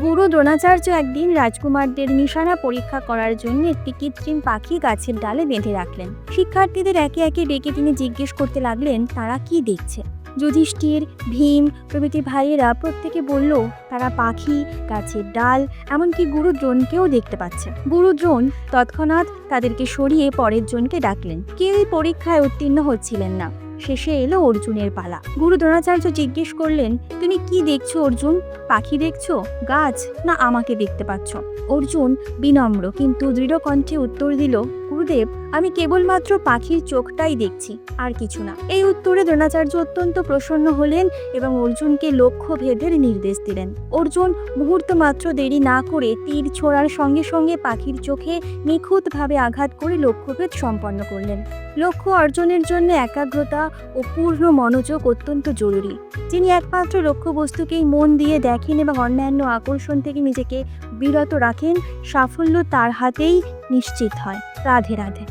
গুরু দ্রোণাচার্য একদিন রাজকুমারদের নিশানা পরীক্ষা করার জন্য একটি কৃত্রিম পাখি গাছের ডালে বেঁধে রাখলেন। শিক্ষার্থীদের একে একে ডেকে তিনি জিজ্ঞেস করতে লাগলেন, তারা কি দেখছে? যুধিষ্ঠির, ভীম প্রভৃতি ভাইয়েরা প্রত্যেকে বলল, তারা পাখি, গাছের ডাল, এমনকি গুরু দ্রোণকেও দেখতে পাচ্ছে। গুরু দ্রোণ তৎক্ষণাৎ তাদেরকে সরিয়ে পরের জনকে ডাকলেন। কেউই পরীক্ষায় উত্তীর্ণ হচ্ছিলেন না। শেষে এলো অর্জুনের পালা। গুরু দ্রোণাচার্য জিজ্ঞেস করলেন, তুমি কি দেখছ অর্জুন? পাখি দেখছ? গাছ? না, আমাকে দেখতে পাচ্ছ। অর্জুন বিনম্র, কিন্তু দৃঢ় কণ্ঠে উত্তর দিল গুরুদেব, আমি কেবলমাত্র পাখির চোখটাই দেখছি, আর কিছু না। এই উত্তরে দ্রোণাচার্য অত্যন্ত প্রসন্ন হলেন এবং অর্জুনকে লক্ষ্য ভেদের নির্দেশ দিলেন। অর্জুন মুহূর্ত মাত্র দেরি না করে তীর ছোড়ার সঙ্গে সঙ্গে পাখির চোখে নিখুঁতভাবে আঘাত করে লক্ষ্যভেদ সম্পন্ন করলেন। লক্ষ্য অর্জনের জন্য একাগ্রতা ও পূর্ণ মনোযোগ অত্যন্ত জরুরি। যিনি একমাত্র লক্ষ্যবস্তুকেই মন দিয়ে দেখেন এবং অন্যান্য আকর্ষণ থেকে নিজেকে বিরত রাখেন। সাফল্য তার হাতেই নিশ্চিত হয়। রাধে রাধে।